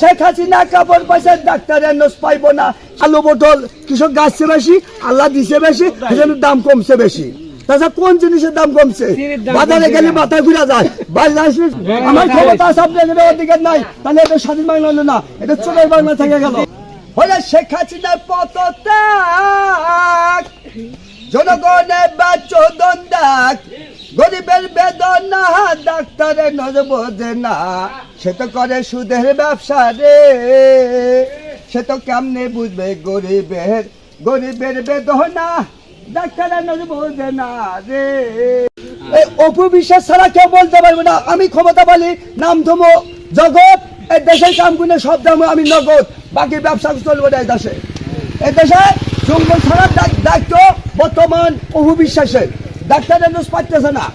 শেখ হাসিনা কাপড় পয়সা ডাক্তারের নোস পাইবো না। আলু পটল কৃষক গাছছে বেশি আল্লাহ দিছে বেশি সেজন্য দাম কমছে বেশি। তাছাড়া কোন জিনিসের দাম কমছে? বাজারে গেলে মাথা ঘুরা যায়। আসলে আমার ক্ষমতা আছে আপনাদের অধিকার নাই। তাহলে এটা স্বাধীন বাংলা হলো না। এটা চোরের বাংলা থেকে গেল। হলে শেখ হাসিনার পদত্যাগ জনগণের বাচোদন ডাক গরিবের বেদনা, ডাক্তারের নজর বোঝে না। সে তো করে সুদের ব্যবসা রে। সে তো কেমনে বুঝবে গরিবের গরিবের বেদনা, ডাক্তারের নজর বোঝে না রে। এই অপু বিশ্বাস ছাড়া কেউ বলতে পারবে না। আমি ক্ষমতা বলি নাম ধমো জগৎ, এই দেশের কামগুলো সব দাম আমি নগদ। বাকি ব্যবসা চলবে না এই দেশে। এই দেশে জঙ্গল ছাড়ার দায়িত্ব বর্তমান অপু বিশ্বাসের। ডাক্তারের পাইতেছে না।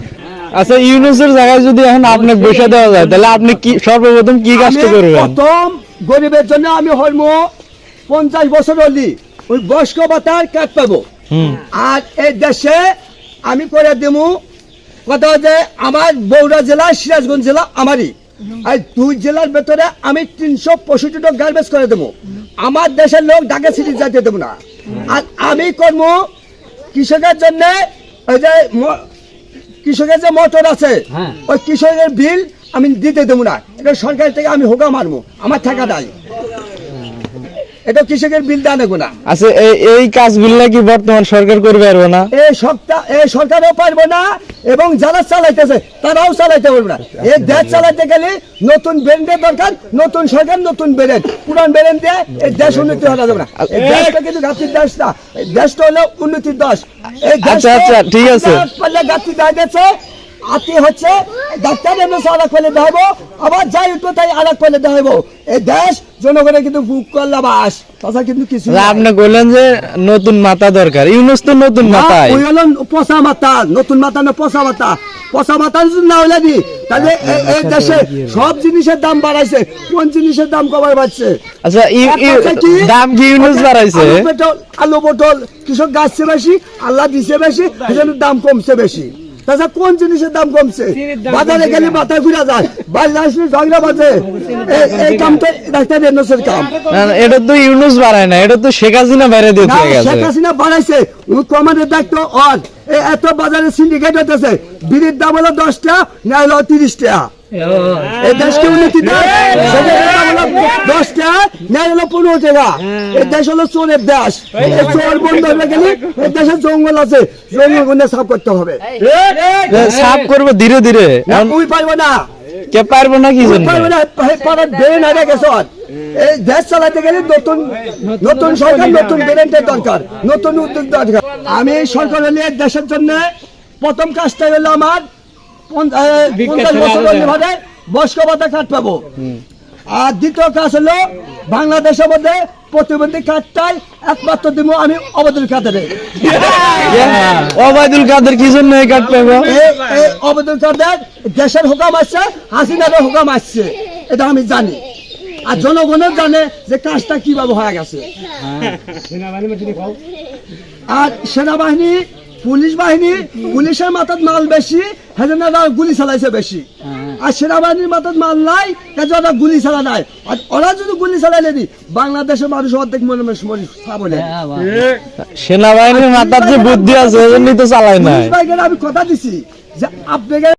আচ্ছা ইউনুসের জায়গায় যদি এখন বসে দেওয়া যায় তাহলে আপনি কি সর্বপ্রথম কি কাজটা করবেন? প্রথম গরিবের জন্য আমি হরম পঞ্চাশ বছর হলি ওই বয়স্ক ভাতার কাট পাবো। আর এই দেশে আমি করে দেবো কথা যে আমার বৌরা জেলা সিরাজগঞ্জ জেলা আমারই। আর দুই জেলার ভেতরে আমি তিনশো পঁয়ষট্টিটা গার্বেজ করে দেবো আমার দেশের লোক ঢাকা সিটি যাইতে দেবো না। আর আমি করব কৃষকের জন্য ওই যে ম- কৃষকের যে মোটর আছে ওই কৃষকের বিল আমি দিতে দেবো না। এটা সরকার থেকে আমি হোকা মারবো। আমার টাকা নাই। এটা কৃষকের বিল দেওয়া নেব আচ্ছা এই এই কাজগুলো কি বর্তমান সরকার করবে পারবে না? এই সপ্তাহ এই সরকারও পারব না এবং যারা চালাইতেছে তারাও চালাইতে পারবে না। এই দেশ চালাইতে গেলে নতুন ব্রেন্ডের দরকার নতুন সরকার নতুন ব্রেন্ড পুরান ব্রেন্ড দিয়ে এই দেশ উন্নতি হওয়া যাবে না। দেশটা কিন্তু গাছির দেশ না। দেশটা হলো উন্নতির দেশ। এই আচ্ছা, আচ্ছা, ঠিক আছে। গাছি দেখা গেছে আতি হচ্ছে ডাক্তার এমনি আলাক পেলে দেখাবো আবার যাই উঠবো তাই আলাক পেলে দেখাবো এই দেশ জনগণের কিন্তু বুক করলা বাস তাছাড়া কিন্তু কিছু আপনি বললেন যে নতুন মাথা দরকার ইউনুস তো নতুন মাথায়। ওই হলো পচা মাথা নতুন মাথা না পচা মাথা। পচা মাথা যদি না হলে দি তাহলে এই দেশে সব জিনিসের দাম বাড়াইছে কোন জিনিসের দাম কমায় বাড়ছে? আচ্ছা? দাম কি ইউনুস বাড়াইছে? আলু পটল আলু পটল কৃষক গাছছে বেশি আল্লাহ দিছে বেশি সেজন্য দাম কমছে বেশি। তাছাড়া কোন জিনিসের দাম কমছে? বাজারে গেলে মাথা ঘুরে যায়। বাড়ি আসলে ঝগড়া বাজে এই- কাম তো ডাক্তার এনসের কাম। এটা তো ইউনুস বাড়ায় না এটা তো শেখ হাসিনা বাইরে দিয়ে শেখ হাসিনা বাড়াইছে। কমানের দায়িত্ব অর এত বাজারে সিন্ডিকেট হতেছে বিড়ির দাম হলো দশটা না হলো তিরিশ টাকা এই দেশকে উন্নতি দেয়? সেখানে হলো দশ টাকা না হলো পনেরো টাকা এই দেশ হলো চোরের দেশ। এই চোর বন্ধ হয়ে গেলে এই দেশে জঙ্গল আছে। জঙ্গল সাফ করতে হবে। সাফ করব ধীরে ধীরে। ওই পারব না। কে পারব না কি পারব না ব্রেন হারিয়ে গেছে এই দেশ চালাতে গেলে নতুন নতুন সরকার নতুন ব্রেনের দরকার নতুন উদ্যোগ দরকার। আমি সরকার হলে দেশের জন্য প্রথম কাজটা হলো আমার পঞ্চাশ বছর হলে বয়স্ক ভাতা কার্ড পাবো। আর দ্বিতীয় কাজ হলো বাংলাদেশের মধ্যে প্রতিবন্ধী কার্ডটাই একমাত্র দিব আমি অবদুল কাদের। ওবায়দুল কাদের কি জন্য এই কার্ড পাবো? এই কাদের দেশের হুকাম আসছে হাসিনারও হুকাম আসছে এটা আমি জানি। আর জনগণও জানে যে কাজটা কীভাবে হয়ে গেছে। আর সেনাবাহিনী পুলিশ বাহিনী পুলিশের মাথার মাল বেশি গুলি চালাইছে বেশি। আর সেনাবাহিনীর মাথার মাল নাই কাজে ওরা গুলি চালা নাই। আর ওরা যদি গুলি চালাই নি বাংলাদেশের মানুষ অর্ধেক মনে মনে সাবলে সেনাবাহিনীর মাথার যে বুদ্ধি আছে ওই জন্যই তো চালায় আমি কথা দিছি যে আপনাকে